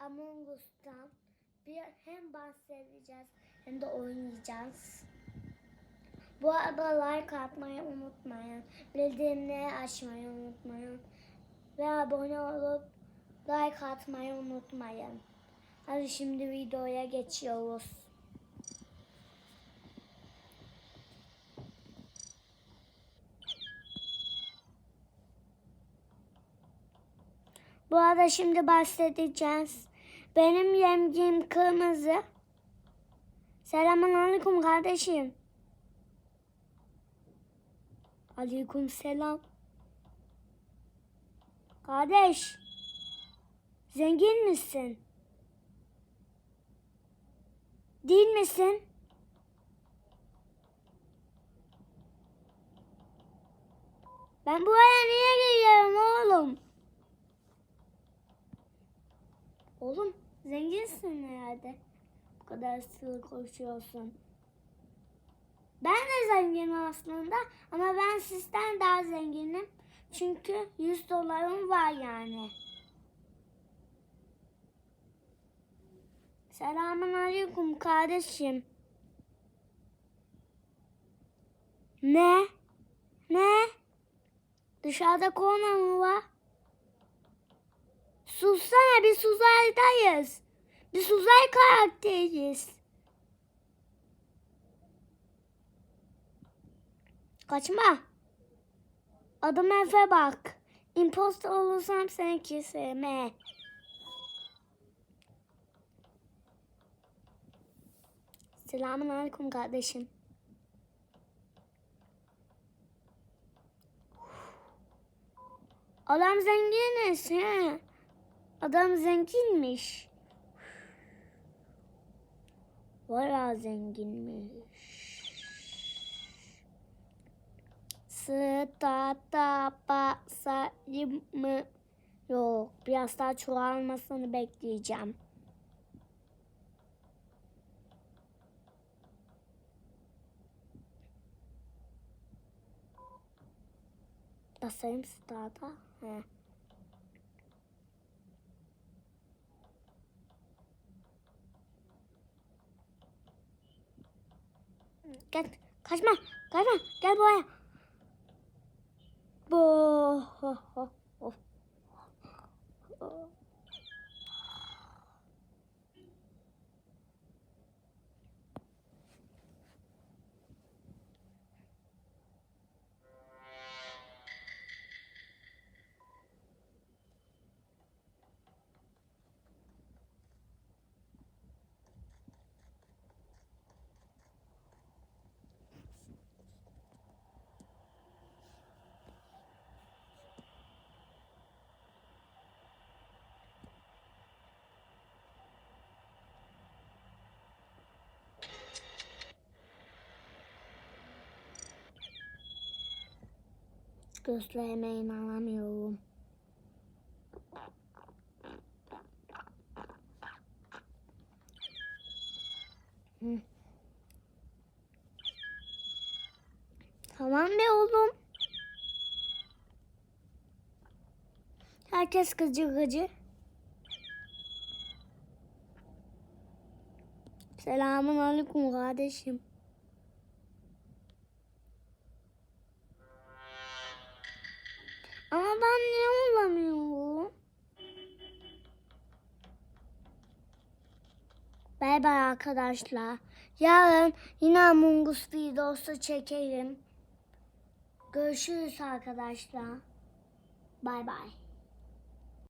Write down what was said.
Among Us'tan bir hem bahsedeceğiz hem de oynayacağız. Bu arada like atmayı unutmayın. Bildirimleri açmayı unutmayın. Ve abone olup like atmayı unutmayın. Hadi şimdi videoya geçiyoruz. Bu arada şimdi bahsedeceğiz. Benim yemgim kırmızı. Selamun aleyküm kardeşim. Aleyküm selam. Kardeş. Zengin misin? Değil misin? Ben buraya niye geliyorum oğlum? Oğlum zenginsin herhalde. Bu kadar sığ koşuyorsun. Ben de zenginim aslında ama ben sizden daha zenginim. Çünkü 100 dolarım var yani. Selamun aleyküm kardeşim. Ne? Ne? Dışarıda korna mı var? Sussana biz uzaydayız. Biz uzay karakteriyiz. Kaçma. Adım Efe bak. Imposter olursam seni keserim. Selamun aleyküm kardeşim. Adam zenginiz he. Adam zenginmiş. Valla zenginmiş. Stada basayım mı? Yok. Biraz daha çoğalmasını bekleyeceğim. Basayım stada. He. Gel. Kaçma. Kaçma. Gel buraya. Ho, ho. Gözlerime inanamıyorum. Hı. Tamam be oğlum. Herkes gıcı gıcı. Selamun aleyküm kardeşim. Ama ben niye olamıyorum? Bay bay arkadaşlar. Yarın yine Among Us videosu çekelim. Görüşürüz arkadaşlar. Bay bay.